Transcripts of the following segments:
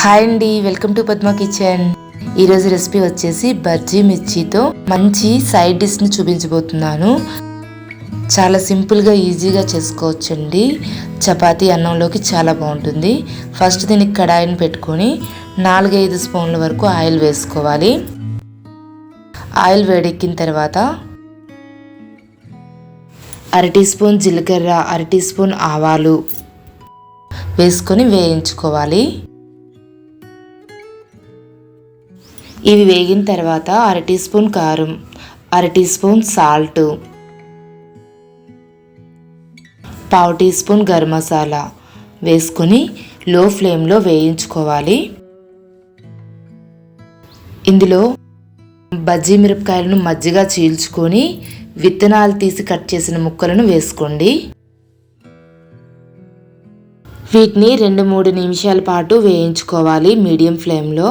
Hi అండి welcome to Padma kitchen. ఈరోజు recipe వచ్చేసి బజ్జీ మిర్చితో మంచి సైడ్ డిష్ని చూపించబోతున్నాను. చాలా సింపుల్గా ఈజీగా చేసుకోవచ్చండి. చపాతీ అన్నంలోకి చాలా బాగుంటుంది. ఫస్ట్ దీనికి కడాయిని పెట్టుకొని నాలుగైదు స్పూన్ల వరకు ఆయిల్ వేసుకోవాలి. ఆయిల్ వేడెక్కిన తర్వాత అర టీ స్పూన్ జీలకర్ర అర టీ స్పూన్ ఆవాలు వేసుకొని వేయించుకోవాలి. ఇవి వేగిన తర్వాత అర టీ స్పూన్ కారం అర టీ స్పూన్ సాల్ట్ పావు టీ స్పూన్ గరం మసాలా వేసుకొని లో ఫ్లేమ్లో వేయించుకోవాలి. ఇందులో బజ్జీ మిరపకాయలను మజ్జిగా చీల్చుకొని విత్తనాలు తీసి కట్ చేసిన ముక్కలను వేసుకోండి. వీటిని రెండు మూడు నిమిషాల పాటు వేయించుకోవాలి మీడియం ఫ్లేమ్లో.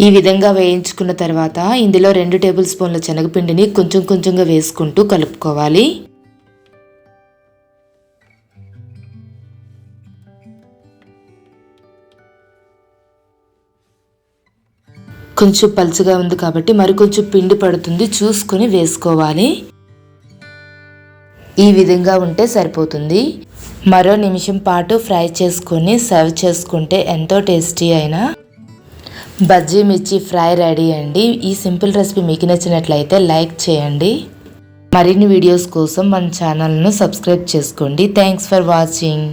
ఈ విధంగా వేయించుకున్న తర్వాత ఇందులో రెండు టేబుల్ స్పూన్ల శనగపిండిని కొంచెం కొంచెంగా వేసుకుంటూ కలుపుకోవాలి. కొంచెం పలుచగా ఉంది కాబట్టి మరి కొంచెం పిండి పడుతుంది చూసుకొని వేసుకోవాలి. ఈ విధంగా ఉంటే సరిపోతుంది. మరో నిమిషం పాటు ఫ్రై చేసుకొని సర్వ్ చేసుకుంటే ఎంతో టేస్టీ అయినా బజ్జీ మిర్చి ఫ్రై రెడీ అండి. ఈ సింపుల్ రెసిపీ మీకు నచ్చినట్లయితే లైక్ చేయండి. మరిన్ని వీడియోస్ కోసం మన ఛానల్ను సబ్స్క్రైబ్ చేసుకోండి. Thanks for watching